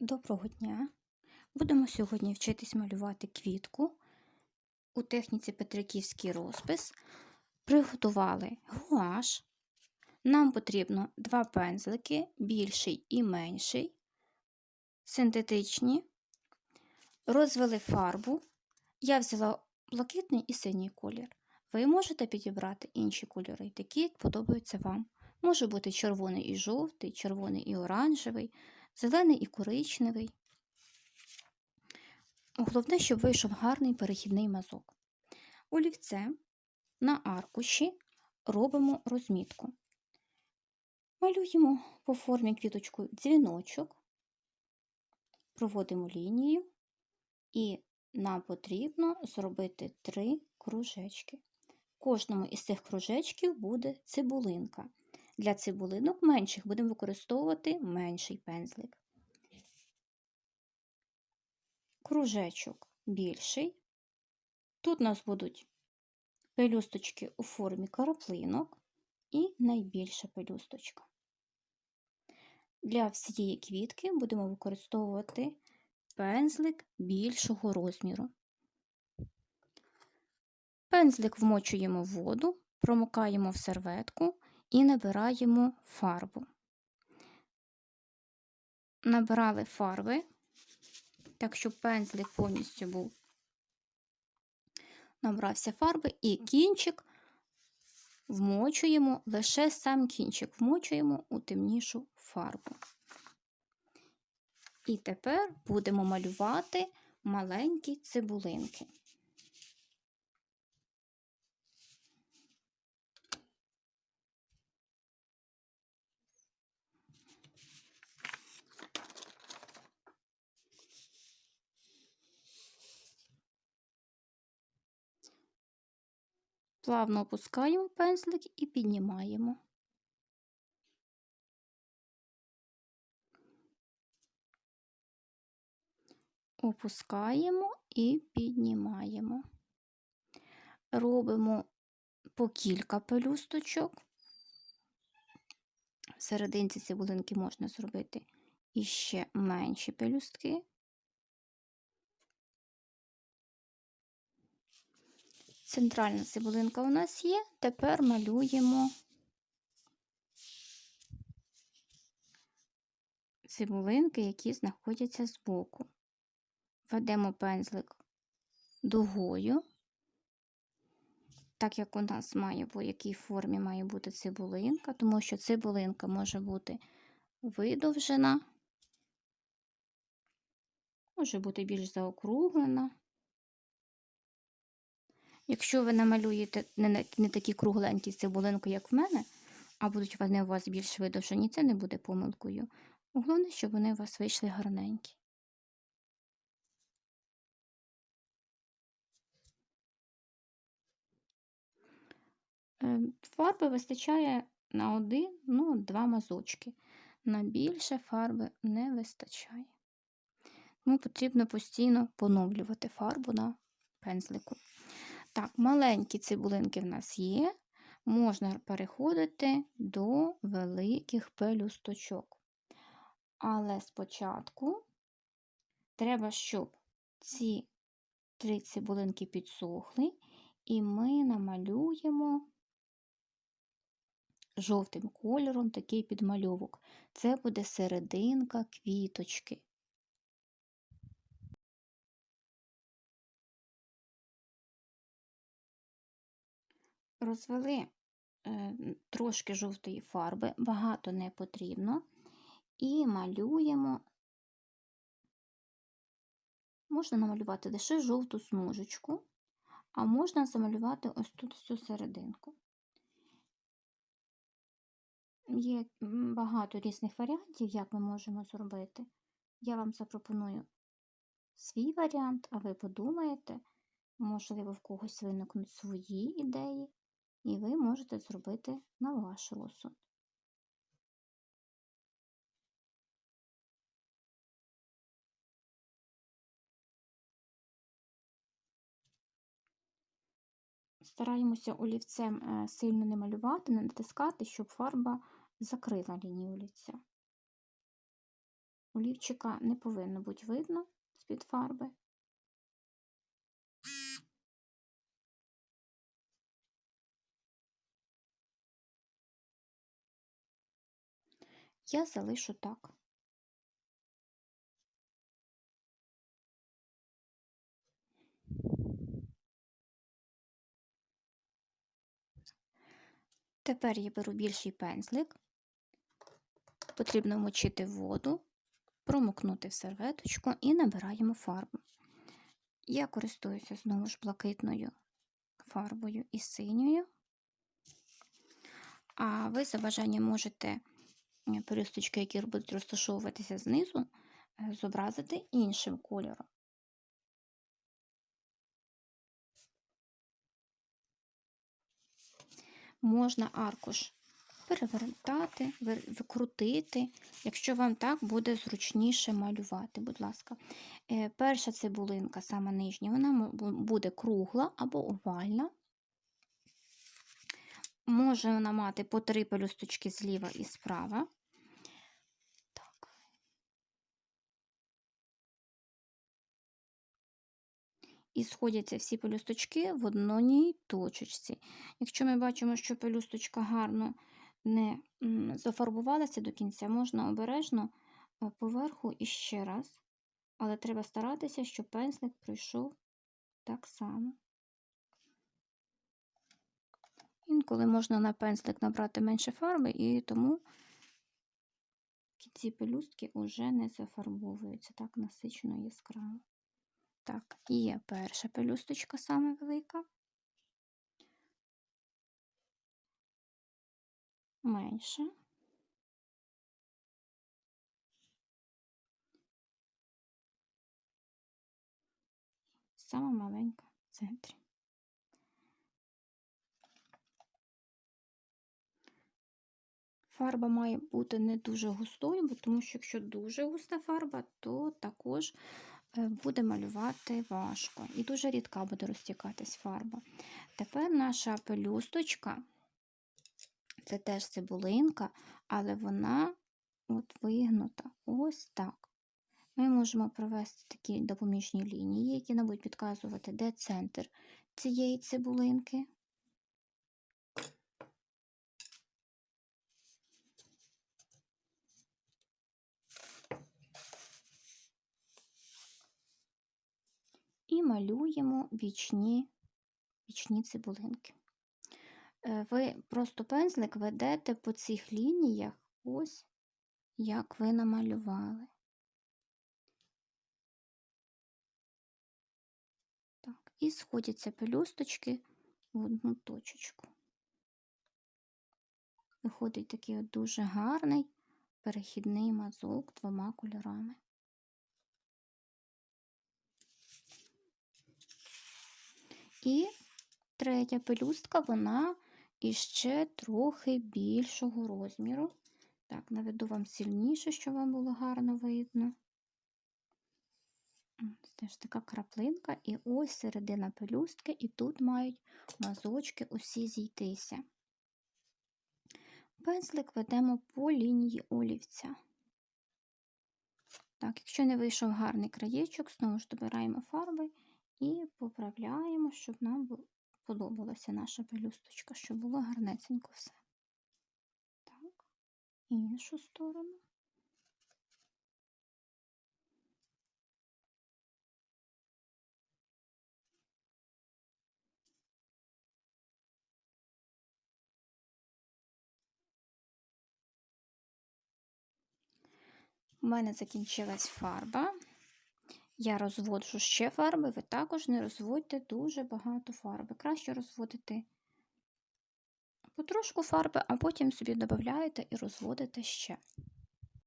Доброго дня! Будемо сьогодні вчитись малювати квітку у техніці Петриківський розпис. Приготували гуаш. Нам потрібно два пензлики, більший і менший, синтетичні. Розвели фарбу. Я взяла блакитний і синій колір. Ви можете підібрати інші кольори, такі, подобаються вам. Може бути червоний і жовтий, червоний і оранжевий зелений і коричневий. Головне, щоб вийшов гарний перехідний мазок. Олівцем на аркуші робимо розмітку. Малюємо по формі квіточку дзвіночок, проводимо лінію, і нам потрібно зробити три кружечки. В кожному із цих кружечків буде цибулинка. Для цибулинок менших будемо використовувати менший пензлик. Кружечок більший. Тут у нас будуть пелюсточки у формі караплинок і найбільша пелюсточка. Для всієї квітки будемо використовувати пензлик більшого розміру. Пензлик вмочуємо в воду, промокаємо в серветку і набираємо фарбу. Набирали фарби, так, щоб пензлик повністю був. Набрався фарби і кінчик вмочуємо, лише сам кінчик вмочуємо у темнішу фарбу. І тепер будемо малювати маленькі цибулинки. Плавно опускаємо пензлик і піднімаємо. Опускаємо і піднімаємо. Робимо по кілька пелюсточок. В серединці цибулинки можна зробити іще менші пелюстки. Центральна цибулинка у нас є. Тепер малюємо цибулинки, які знаходяться збоку. Ведемо пензлик дугою, так як у нас має в якій формі має бути цибулинка, тому що цибулинка може бути видовжена, може бути більш заокруглена. Якщо ви намалюєте не, не такі кругленькі цибулинки, як в мене, а будуть вони у вас більш видовжені, це не буде помилкою. Головне, щоб вони у вас вийшли гарненькі. Е, фарби вистачає на один, ну, два мазочки. На більше фарби не вистачає. Тому потрібно постійно поновлювати фарбу на пензлику. Так, маленькі цибулинки в нас є, можна переходити до великих пелюсточок. Але спочатку треба, щоб ці три цибулинки підсохли, і ми намалюємо жовтим кольором такий підмальовок. Це буде серединка квіточки. Розвели е, трошки жовтої фарби, багато не потрібно, і малюємо, можна намалювати лише жовту смужечку, а можна замалювати ось тут всю серединку. Є багато різних варіантів, як ми можемо зробити. Я вам запропоную свій варіант, а ви подумаєте, можливо, в когось виникнуть свої ідеї і ви можете зробити на ваш розсуд. Стараємося олівцем е, сильно не малювати, не натискати, щоб фарба закрила лінію олівця. Олівчика не повинно бути видно з-під фарби. Я залишу так. Тепер я беру більший пензлик, потрібно вмочити воду, промокнути в серветочку і набираємо фарбу. Я користуюся знову ж блакитною фарбою і синьою. А ви за бажанням можете пелюсточки, які будуть розташовуватися знизу, е, зобразити іншим кольором. Можна аркуш перевертати, викрутити, якщо вам так буде зручніше малювати, будь ласка. Е, Перша цибулинка, сама нижня, вона буде кругла або овальна. Може вона мати по три пелюсточки зліва і справа. І сходяться всі пелюсточки в одній точечці. Якщо ми бачимо, що пелюсточка гарно не зафарбувалася до кінця, можна обережно е, поверху і ще раз. Але треба старатися, щоб пензлик пройшов так само. Інколи можна на пензлик набрати менше фарби, і тому ці пелюстки вже не зафарбовуються так насичено яскраво. Так, є перша пелюсточка саме велика. Менша. Сама маленька в центрі. Фарба має бути не дуже густою, тому що якщо дуже густа фарба, то також буде малювати важко. І дуже рідка буде розтікатись фарба. Тепер наша пелюсточка, це теж цибулинка, але вона от вигнута ось так. Ми можемо провести такі допоміжні лінії, які нам будуть підказувати, де центр цієї цибулинки. І малюємо бічні, бічні цибулинки. Е, Ви просто пензлик ведете по цих лініях, ось як ви намалювали. Так, і сходяться пелюсточки в одну точечку. Виходить такий от дуже гарний перехідний мазок двома кольорами. І третя пелюстка, вона іще трохи більшого розміру. Так, наведу вам сильніше, щоб вам було гарно видно. Ось Теж така краплинка, і ось середина пелюстки, і тут мають мазочки усі зійтися. Пензлик ведемо по лінії олівця. Так, якщо не вийшов гарний краєчок, знову ж добираємо фарби і поправляємо, щоб нам подобалася наша пелюсточка, щоб було гарнесенько все. Так, іншу сторону. У мене закінчилась фарба. Я розводжу ще фарби, ви також не розводьте дуже багато фарби. Краще розводити потрошку фарби, а потім собі додаєте і розводите ще.